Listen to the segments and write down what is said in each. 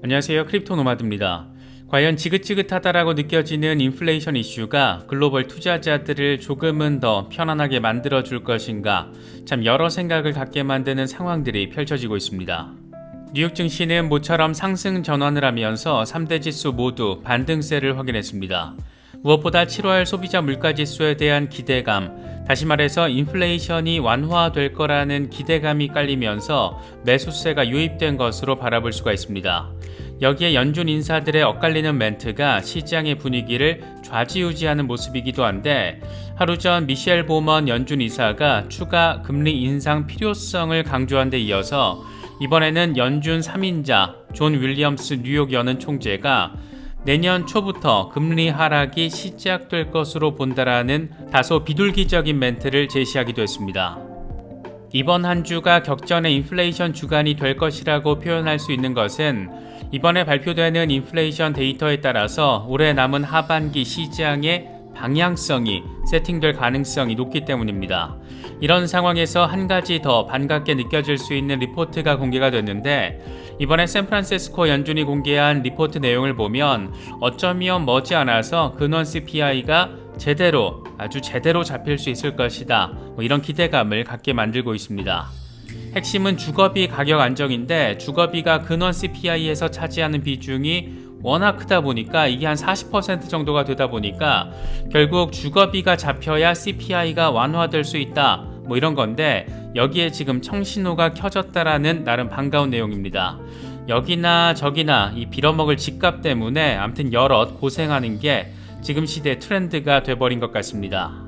안녕하세요. 크립토 노마드입니다. 과연 지긋지긋하다라고 느껴지는 인플레이션 이슈가 글로벌 투자자들을 조금은 더 편안하게 만들어 줄 것인가? 참 여러 생각을 갖게 만드는 상황들이 펼쳐지고 있습니다. 뉴욕 증시는 모처럼 상승 전환을 하면서 3대 지수 모두 반등세를 확인했습니다. 무엇보다 7월 소비자 물가 지수에 대한 기대감, 다시 말해서 인플레이션이 완화될 거라는 기대감이 깔리면서 매수세가 유입된 것으로 바라볼 수가 있습니다. 여기에 연준 인사들의 엇갈리는 멘트가 시장의 분위기를 좌지우지하는 모습이기도 한데 하루 전 미셸 보먼 연준 이사가 추가 금리 인상 필요성을 강조한 데 이어서 이번에는 연준 3인자 존 윌리엄스 뉴욕 연은 총재가 내년 초부터 금리 하락이 시작될 것으로 본다라는 다소 비둘기적인 멘트를 제시하기도 했습니다. 이번 한 주가 격전의 인플레이션 주간이 될 것이라고 표현할 수 있는 것은 이번에 발표되는 인플레이션 데이터에 따라서 올해 남은 하반기 시장의 방향성이 세팅될 가능성이 높기 때문입니다. 이런 상황에서 한 가지 더 반갑게 느껴질 수 있는 리포트가 공개가 됐는데 이번에 샌프란시스코 연준이 공개한 리포트 내용을 보면 어쩌면 머지않아서 근원 CPI가 제대로 아주 제대로 잡힐 수 있을 것이다. 뭐 이런 기대감을 갖게 만들고 있습니다. 핵심은 주거비 가격 안정인데 주거비가 근원 CPI에서 차지하는 비중이 워낙 크다 보니까 이게 한 40% 정도가 되다 보니까 결국 주거비가 잡혀야 CPI가 완화될 수 있다. 뭐 이런 건데 여기에 지금 청신호가 켜졌다라는 나름 반가운 내용입니다. 여기나 저기나 이 빌어먹을 집값 때문에 아무튼 여럿 고생하는 게 지금 시대 트렌드가 돼버린 것 같습니다.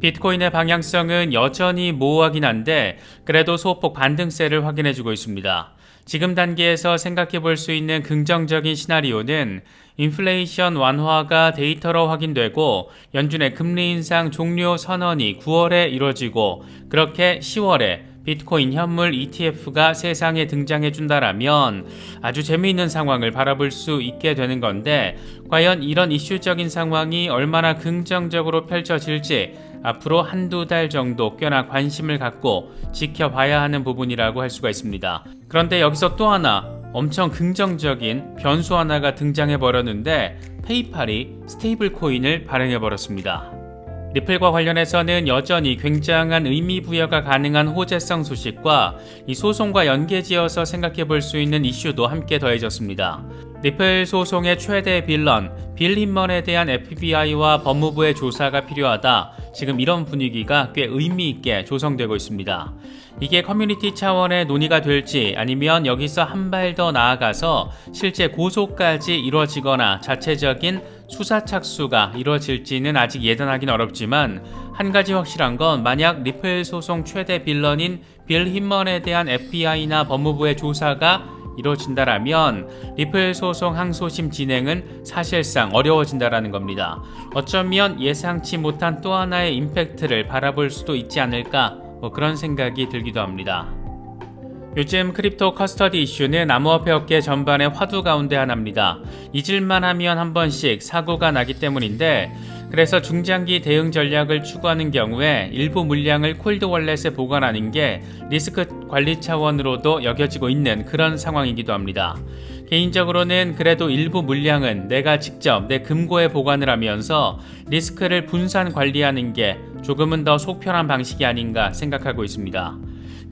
비트코인의 방향성은 여전히 모호하긴 한데 그래도 소폭 반등세를 확인해주고 있습니다. 지금 단계에서 생각해 볼 수 있는 긍정적인 시나리오는 인플레이션 완화가 데이터로 확인되고 연준의 금리 인상 종료 선언이 9월에 이루어지고 그렇게 10월에 비트코인 현물 ETF가 세상에 등장해 준다라면 아주 재미있는 상황을 바라볼 수 있게 되는 건데 과연 이런 이슈적인 상황이 얼마나 긍정적으로 펼쳐질지 앞으로 한두 달 정도 꽤나 관심을 갖고 지켜봐야 하는 부분이라고 할 수가 있습니다. 그런데 여기서 또 하나 엄청 긍정적인 변수 하나가 등장해 버렸는데 페이팔이 스테이블 코인을 발행해 버렸습니다. 리플과 관련해서는 여전히 굉장한 의미 부여가 가능한 호재성 소식과 이 소송과 연계지어서 생각해 볼 수 있는 이슈도 함께 더해졌습니다. 리플 소송의 최대 빌런, 빌 힌먼에 대한 FBI와 법무부의 조사가 필요하다. 지금 이런 분위기가 꽤 의미 있게 조성되고 있습니다. 이게 커뮤니티 차원의 논의가 될지 아니면 여기서 한 발 더 나아가서 실제 고소까지 이루어지거나 자체적인 수사 착수가 이루어질지는 아직 예단하기는 어렵지만 한 가지 확실한 건 만약 리플 소송 최대 빌런인 빌 힌먼에 대한 FBI나 법무부의 조사가 이루어진다라면 리플 소송 항소심 진행은 사실상 어려워진다라는 겁니다. 어쩌면 예상치 못한 또 하나의 임팩트를 바라볼 수도 있지 않을까 뭐 그런 생각이 들기도 합니다. 요즘 크립토 커스터디 이슈는 암호화폐 업계 전반의 화두 가운데 하나입니다. 잊을만 하면 한 번씩 사고가 나기 때문인데 그래서 중장기 대응 전략을 추구하는 경우에 일부 물량을 콜드 월렛에 보관하는 게 리스크 관리 차원으로도 여겨지고 있는 그런 상황이기도 합니다. 개인적으로는 그래도 일부 물량은 내가 직접 내 금고에 보관을 하면서 리스크를 분산 관리하는 게 조금은 더 속편한 방식이 아닌가 생각하고 있습니다.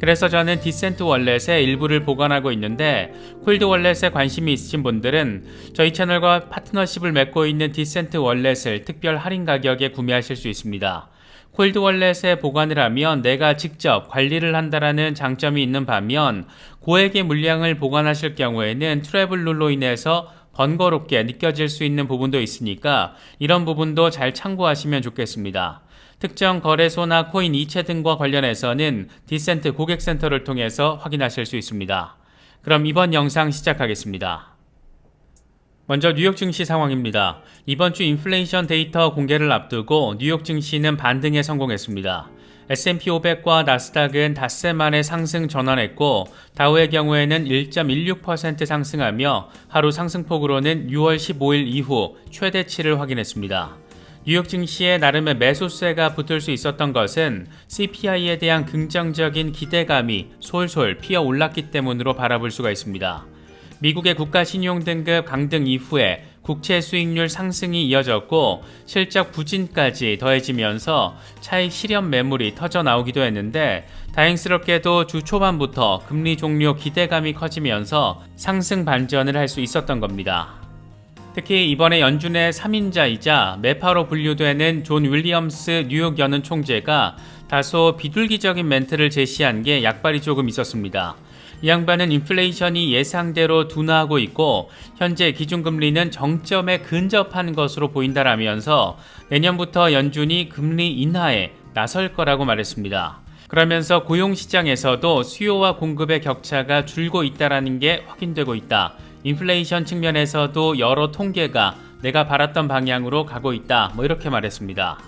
그래서 저는 디센트 월렛의 일부를 보관하고 있는데 콜드 월렛에 관심이 있으신 분들은 저희 채널과 파트너십을 맺고 있는 디센트 월렛을 특별 할인 가격에 구매하실 수 있습니다. 콜드 월렛에 보관을 하면 내가 직접 관리를 한다라는 장점이 있는 반면 고액의 물량을 보관하실 경우에는 트래블 룰로 인해서 번거롭게 느껴질 수 있는 부분도 있으니까 이런 부분도 잘 참고하시면 좋겠습니다. 특정 거래소나 코인 이체 등과 관련해서는 디센트 고객센터를 통해서 확인하실 수 있습니다. 그럼 이번 영상 시작하겠습니다. 먼저 뉴욕 증시 상황입니다. 이번 주 인플레이션 데이터 공개를 앞두고 뉴욕 증시는 반등에 성공했습니다. S&P 500과 나스닥은 닷새 만에 상승 전환했고 다우의 경우에는 1.16% 상승하며 하루 상승폭으로는 6월 15일 이후 최대치를 확인했습니다. 뉴욕 증시에 나름의 매수세가 붙을 수 있었던 것은 CPI에 대한 긍정적인 기대감이 솔솔 피어 올랐기 때문으로 바라볼 수가 있습니다. 미국의 국가 신용 등급 강등 이후에 국채 수익률 상승이 이어졌고 실적 부진까지 더해지면서 차익 실현 매물이 터져 나오기도 했는데 다행스럽게도 주 초반부터 금리 종료 기대감이 커지면서 상승 반전을 할 수 있었던 겁니다. 특히 이번에 연준의 3인자이자 매파로 분류되는 존 윌리엄스 뉴욕 연은 총재가 다소 비둘기적인 멘트를 제시한 게 약발이 조금 있었습니다. 이 양반은 인플레이션이 예상대로 둔화하고 있고 현재 기준금리는 정점에 근접한 것으로 보인다라면서 내년부터 연준이 금리 인하에 나설 거라고 말했습니다. 그러면서 고용 시장에서도 수요와 공급의 격차가 줄고 있다라는 게 확인되고 있다. 인플레이션 측면에서도 여러 통계가 내가 바랐던 방향으로 가고 있다. 뭐 이렇게 말했습니다.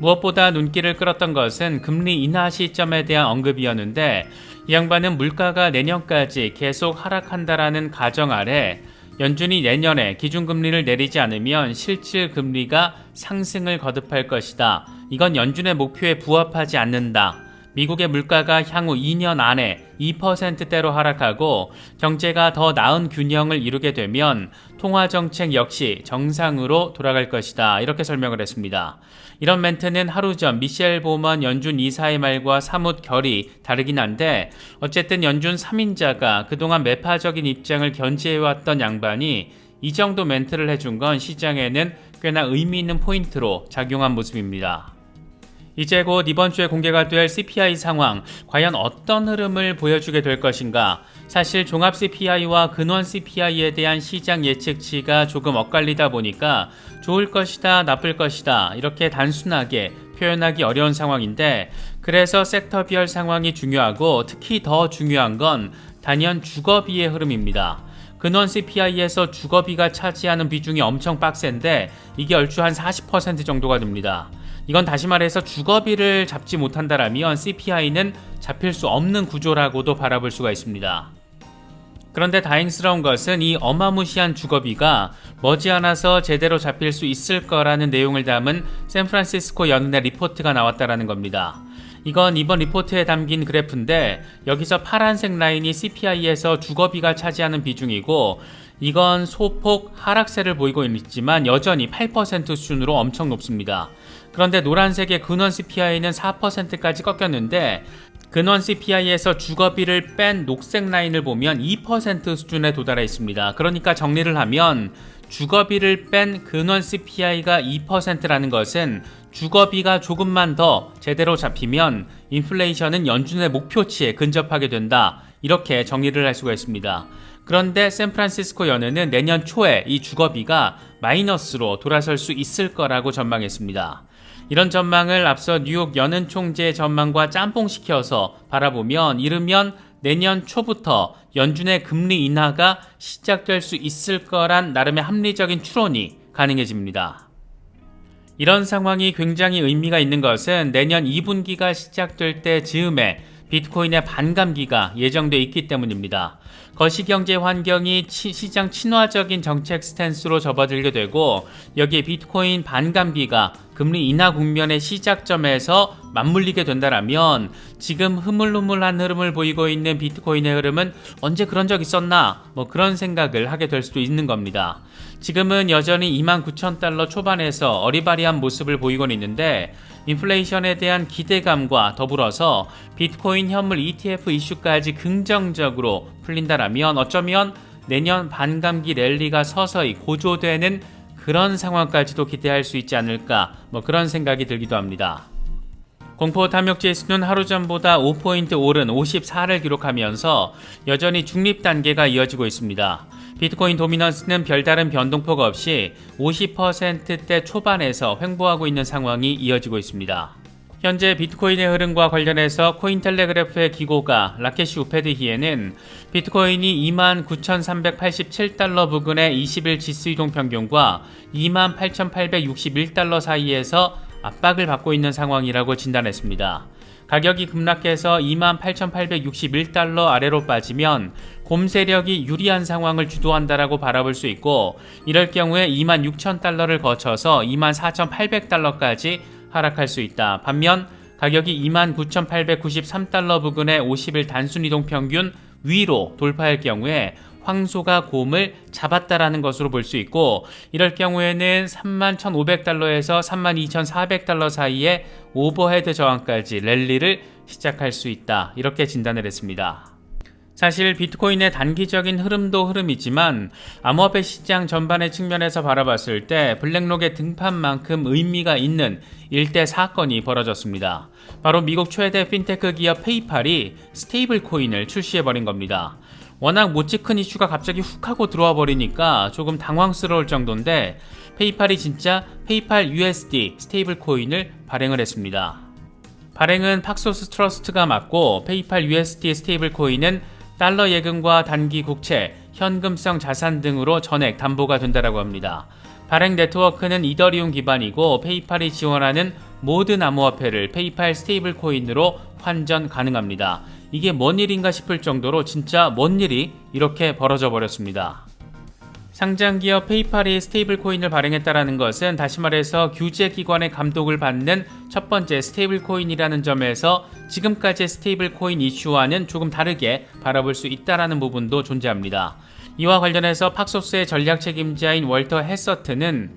무엇보다 눈길을 끌었던 것은 금리 인하 시점에 대한 언급이었는데 이 양반은 물가가 내년까지 계속 하락한다라는 가정 아래 연준이 내년에 기준금리를 내리지 않으면 실질 금리가 상승을 거듭할 것이다. 이건 연준의 목표에 부합하지 않는다. 미국의 물가가 향후 2년 안에 2%대로 하락하고 경제가 더 나은 균형을 이루게 되면 통화 정책 역시 정상으로 돌아갈 것이다. 이렇게 설명을 했습니다. 이런 멘트는 하루 전 미셸 보먼 연준 이사의 말과 사뭇 결이 다르긴 한데 어쨌든 연준 3인자가 그동안 매파적인 입장을 견지해왔던 양반이 이 정도 멘트를 해준 건 시장에는 꽤나 의미 있는 포인트로 작용한 모습입니다. 이제 곧 이번 주에 공개가 될 CPI 상황, 과연 어떤 흐름을 보여주게 될 것인가? 사실 종합 CPI와 근원 CPI에 대한 시장 예측치가 조금 엇갈리다 보니까 좋을 것이다, 나쁠 것이다, 이렇게 단순하게 표현하기 어려운 상황인데, 그래서 섹터별 상황이 중요하고 특히 더 중요한 건 단연 주거비의 흐름입니다. 근원 CPI에서 주거비가 차지하는 비중이 엄청 빡센데 이게 얼추 한 40% 정도가 됩니다. 이건 다시 말해서 주거비를 잡지 못한다라면 CPI는 잡힐 수 없는 구조라고도 바라볼 수가 있습니다. 그런데 다행스러운 것은 이 어마무시한 주거비가 머지않아서 제대로 잡힐 수 있을 거라는 내용을 담은 샌프란시스코 연은의 리포트가 나왔다라는 겁니다. 이건 이번 리포트에 담긴 그래프인데 여기서 파란색 라인이 CPI에서 주거비가 차지하는 비중이고 이건 소폭 하락세를 보이고 있지만 여전히 8% 수준으로 엄청 높습니다. 그런데 노란색의 근원 CPI는 4%까지 꺾였는데 근원 CPI에서 주거비를 뺀 녹색 라인을 보면 2% 수준에 도달해 있습니다. 그러니까 정리를 하면 주거비를 뺀 근원 CPI가 2%라는 것은 주거비가 조금만 더 제대로 잡히면 인플레이션은 연준의 목표치에 근접하게 된다. 이렇게 정리를 할 수가 있습니다. 그런데 샌프란시스코 연은은 내년 초에 이 주거비가 마이너스로 돌아설 수 있을 거라고 전망했습니다. 이런 전망을 앞서 뉴욕 연은 총재의 전망과 짬뽕시켜서 바라보면 이르면 내년 초부터 연준의 금리 인하가 시작될 수 있을 거란 나름의 합리적인 추론이 가능해집니다. 이런 상황이 굉장히 의미가 있는 것은 내년 2분기가 시작될 때 즈음에 비트코인의 반감기가 예정돼 있기 때문입니다. 거시경제 환경이 치, 시장 친화적인 정책 스탠스로 접어들게 되고 여기에 비트코인 반감기가 금리 인하 국면의 시작점에서 맞물리게 된다라면 지금 흐물흐물한 흐름을 보이고 있는 비트코인의 흐름은 언제 그런 적 있었나 뭐 그런 생각을 하게 될 수도 있는 겁니다. 지금은 여전히 2만 9천 달러 초반에서 어리바리한 모습을 보이곤 있는데 인플레이션에 대한 기대감과 더불어서 비트코인 현물 ETF 이슈까지 긍정적으로 풀린다라면 어쩌면 내년 반감기 랠리가 서서히 고조되는 그런 상황까지도 기대할 수 있지 않을까 뭐 그런 생각이 들기도 합니다. 공포 탐욕 지수는 하루 전보다 5포인트 오른 54를 기록하면서 여전히 중립 단계가 이어지고 있습니다. 비트코인 도미넌스는 별다른 변동폭 없이 50%대 초반에서 횡보하고 있는 상황이 이어지고 있습니다. 현재 비트코인의 흐름과 관련해서 코인텔레그래프의 기고가 라켓시 우페드히에는 비트코인이 29,387달러 부근의 20일 지수 이동 평균과 28,861달러 사이에서 압박을 받고 있는 상황이라고 진단했습니다. 가격이 급락해서 28,861달러 아래로 빠지면 곰 세력이 유리한 상황을 주도한다라고 바라볼 수 있고 이럴 경우에 26,000달러를 거쳐서 24,800달러까지 하락할 수 있다. 반면 가격이 29,893달러 부근의 50일 단순 이동 평균 위로 돌파할 경우에 황소가 곰을 잡았다라는 것으로 볼 수 있고 이럴 경우에는 31,500달러에서 32,400달러 사이에 오버헤드 저항까지 랠리를 시작할 수 있다. 이렇게 진단을 했습니다. 사실 비트코인의 단기적인 흐름도 흐름이지만 암호화폐 시장 전반의 측면에서 바라봤을 때 블랙록의 등판만큼 의미가 있는 일대 사건이 벌어졌습니다. 바로 미국 최대 핀테크 기업 페이팔이 스테이블 코인을 출시해버린 겁니다. 워낙 못지 큰 이슈가 갑자기 훅 하고 들어와 버리니까 조금 당황스러울 정도인데 페이팔이 진짜 페이팔 USD 스테이블 코인을 발행을 했습니다. 발행은 팍소스 트러스트가 맡고 페이팔 USD 스테이블 코인은 달러 예금과 단기 국채, 현금성 자산 등으로 전액 담보가 된다라고 합니다. 발행 네트워크는 이더리움 기반이고 페이팔이 지원하는 모든 암호화폐를 페이팔 스테이블 코인으로 환전 가능합니다. 이게 뭔 일인가 싶을 정도로 진짜 뭔 일이 이렇게 벌어져 버렸습니다. 상장기업 페이팔이 스테이블 코인을 발행했다라는 것은 다시 말해서 규제 기관의 감독을 받는 첫 번째 스테이블 코인이라는 점에서 지금까지의 스테이블 코인 이슈와는 조금 다르게 바라볼 수 있다라는 부분도 존재합니다. 이와 관련해서 팍소스의 전략 책임자인 월터 헤서트는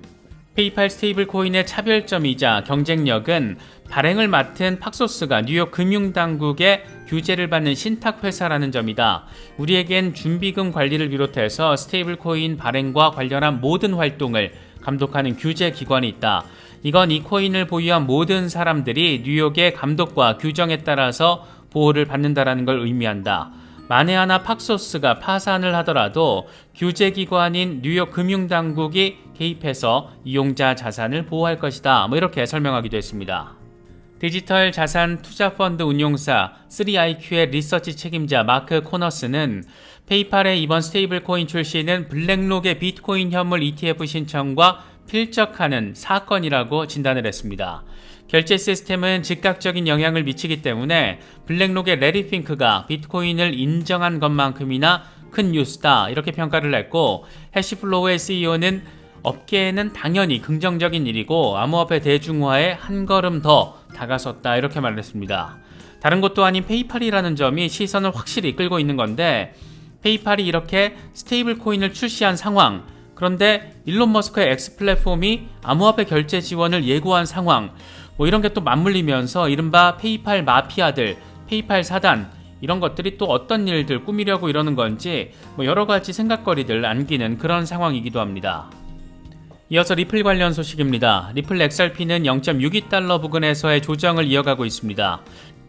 페이팔 스테이블 코인의 차별점이자 경쟁력은 발행을 맡은 팍소스가 뉴욕 금융당국의 규제를 받는 신탁회사라는 점이다. 우리에겐 준비금 관리를 비롯해서 스테이블 코인 발행과 관련한 모든 활동을 감독하는 규제 기관이 있다. 이건 이 코인을 보유한 모든 사람들이 뉴욕의 감독과 규정에 따라서 보호를 받는다라는 걸 의미한다. 만에 하나 팍소스가 파산을 하더라도 규제기관인 뉴욕 금융당국이 개입해서 이용자 자산을 보호할 것이다. 뭐 이렇게 설명하기도 했습니다. 디지털 자산 투자 펀드 운용사 3IQ의 리서치 책임자 마크 코너스는 페이팔의 이번 스테이블 코인 출시는 블랙록의 비트코인 현물 ETF 신청과 필적하는 사건이라고 진단을 했습니다. 결제 시스템은 즉각적인 영향을 미치기 때문에 블랙록의 레리 핑크가 비트코인을 인정한 것만큼이나 큰 뉴스다 이렇게 평가를 했고 해시플로우의 CEO는 업계에는 당연히 긍정적인 일이고 암호화폐 대중화에 한 걸음 더 다가섰다 이렇게 말했습니다. 다른 것도 아닌 페이팔이라는 점이 시선을 확실히 끌고 있는 건데 페이팔이 이렇게 스테이블 코인을 출시한 상황 그런데 일론 머스크의 X 플랫폼이 암호화폐 결제 지원을 예고한 상황 뭐 이런 게 또 맞물리면서 이른바 페이팔 마피아들, 페이팔 사단 이런 것들이 또 어떤 일들 꾸미려고 이러는 건지 뭐 여러 가지 생각거리들 안기는 그런 상황이기도 합니다. 이어서 리플 관련 소식입니다. 리플 XRP는 0.62달러 부근에서의 조정을 이어가고 있습니다.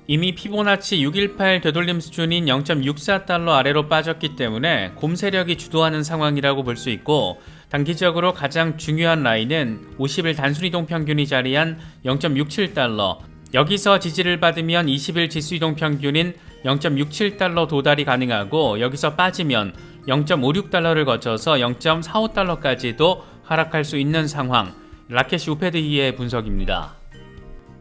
이미 피보나치 618 되돌림 수준인 0.64달러 아래로 빠졌기 때문에 곰 세력이 주도하는 상황이라고 볼 수 있고 단기적으로 가장 중요한 라인은 50일 단순 이동 평균이 자리한 0.67달러 여기서 지지를 받으면 20일 지수 이동 평균인 0.67달러 도달이 가능하고 여기서 빠지면 0.56달러를 거쳐서 0.45달러까지도 하락할 수 있는 상황 라켓 우페드이의 분석입니다.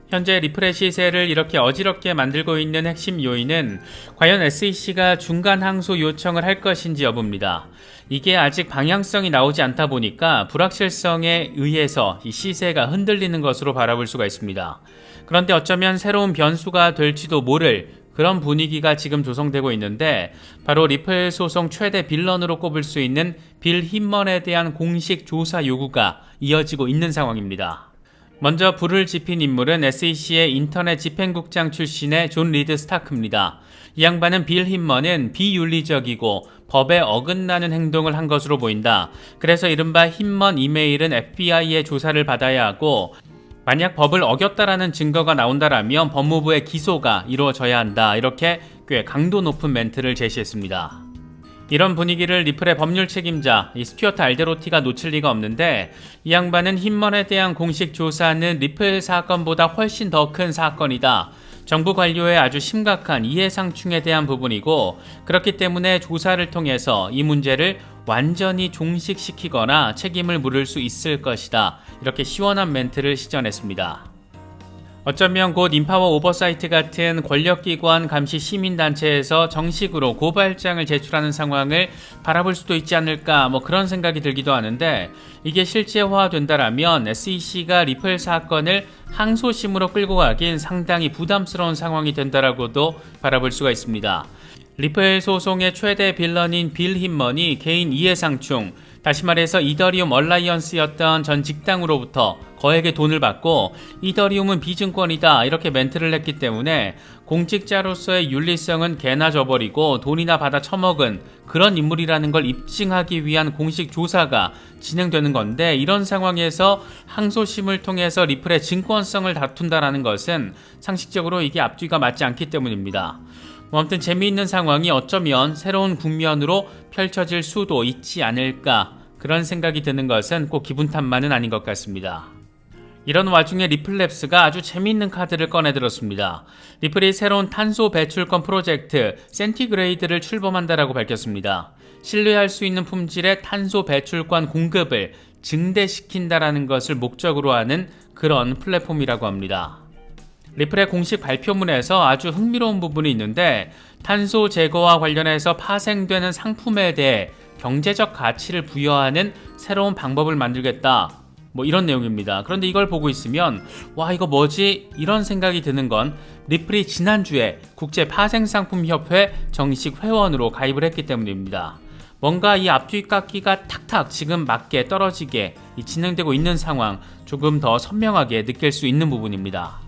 현재 리플의 시세를 이렇게 어지럽게 만들고 있는 핵심 요인은 과연 SEC가 중간 항소 요청을 할 것인지 여부입니다. 이게 아직 방향성이 나오지 않다 보니까 불확실성에 의해서 이 시세가 흔들리는 것으로 바라볼 수가 있습니다. 그런데 어쩌면 새로운 변수가 될지도 모를 그런 분위기가 지금 조성되고 있는데 바로 리플 소송 최대 빌런으로 꼽을 수 있는 빌 힘먼에 대한 공식 조사 요구가 이어지고 있는 상황입니다. 먼저 불을 지핀 인물은 SEC의 인터넷 집행국장 출신의 존 리드 스타크입니다. 이 양반은 빌 힘먼은 비윤리적이고 법에 어긋나는 행동을 한 것으로 보인다. 그래서 이른바 힘먼 이메일은 FBI의 조사를 받아야 하고 만약 법을 어겼다라는 증거가 나온다라면 법무부의 기소가 이루어져야 한다. 이렇게 꽤 강도 높은 멘트를 제시했습니다. 이런 분위기를 리플의 법률 책임자 이 스튜어트 알데로티가 놓칠 리가 없는데 이 양반은 힘먼에 대한 공식 조사는 리플 사건보다 훨씬 더 큰 사건이다. 정부 관료의 아주 심각한 이해상충에 대한 부분이고 그렇기 때문에 조사를 통해서 이 문제를 완전히 종식시키거나 책임을 물을 수 있을 것이다. 이렇게 시원한 멘트를 시전했습니다. 어쩌면 곧 인파워 오버사이트 같은 권력기관 감시 시민단체에서 정식으로 고발장을 제출하는 상황을 바라볼 수도 있지 않을까 뭐 그런 생각이 들기도 하는데 이게 실제화된다라면 SEC가 리플 사건을 항소심으로 끌고 가긴 상당히 부담스러운 상황이 된다라고도 바라볼 수가 있습니다. 리플 소송의 최대 빌런인 빌 힘먼이 개인 이해상충, 다시 말해서 이더리움 얼라이언스였던 전 직당으로부터 거액의 돈을 받고 이더리움은 비증권이다 이렇게 멘트를 했기 때문에 공직자로서의 윤리성은 개나 져버리고 돈이나 받아 처먹은 그런 인물이라는 걸 입증하기 위한 공식 조사가 진행되는 건데 이런 상황에서 항소심을 통해서 리플의 증권성을 다툰다라는 것은 상식적으로 이게 앞뒤가 맞지 않기 때문입니다. 뭐 아무튼 재미있는 상황이 어쩌면 새로운 국면으로 펼쳐질 수도 있지 않을까 그런 생각이 드는 것은 꼭 기분 탓만은 아닌 것 같습니다. 이런 와중에 리플랩스가 아주 재미있는 카드를 꺼내들었습니다. 리플이 새로운 탄소 배출권 프로젝트 센티그레이드를 출범한다라고 밝혔습니다. 신뢰할 수 있는 품질의 탄소 배출권 공급을 증대시킨다라는 것을 목적으로 하는 그런 플랫폼이라고 합니다. 리플의 공식 발표문에서 아주 흥미로운 부분이 있는데 탄소 제거와 관련해서 파생되는 상품에 대해 경제적 가치를 부여하는 새로운 방법을 만들겠다. 뭐 이런 내용입니다. 그런데 이걸 보고 있으면 와 이거 뭐지? 이런 생각이 드는 건 리플이 지난주에 국제 파생상품협회 정식 회원으로 가입을 했기 때문입니다. 뭔가 이 앞뒤 깎기가 탁탁 지금 맞게 떨어지게 진행되고 있는 상황 조금 더 선명하게 느낄 수 있는 부분입니다.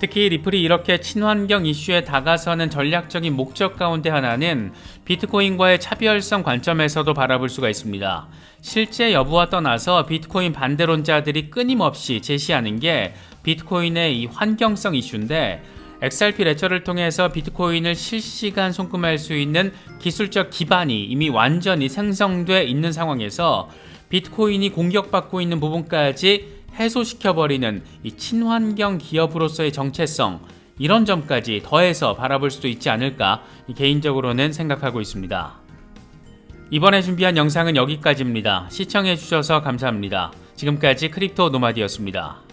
특히 리플이 이렇게 친환경 이슈에 다가서는 전략적인 목적 가운데 하나는 비트코인과의 차별성 관점에서도 바라볼 수가 있습니다. 실제 여부와 떠나서 비트코인 반대론자들이 끊임없이 제시하는 게 비트코인의 이 환경성 이슈인데 XRP 레처를 통해서 비트코인을 실시간 송금할 수 있는 기술적 기반이 이미 완전히 생성돼 있는 상황에서 비트코인이 공격받고 있는 부분까지 해소시켜버리는 이 친환경 기업으로서의 정체성 이런 점까지 더해서 바라볼 수도 있지 않을까 개인적으로는 생각하고 있습니다. 이번에 준비한 영상은 여기까지입니다. 시청해주셔서 감사합니다. 지금까지 크립토 노마디였습니다.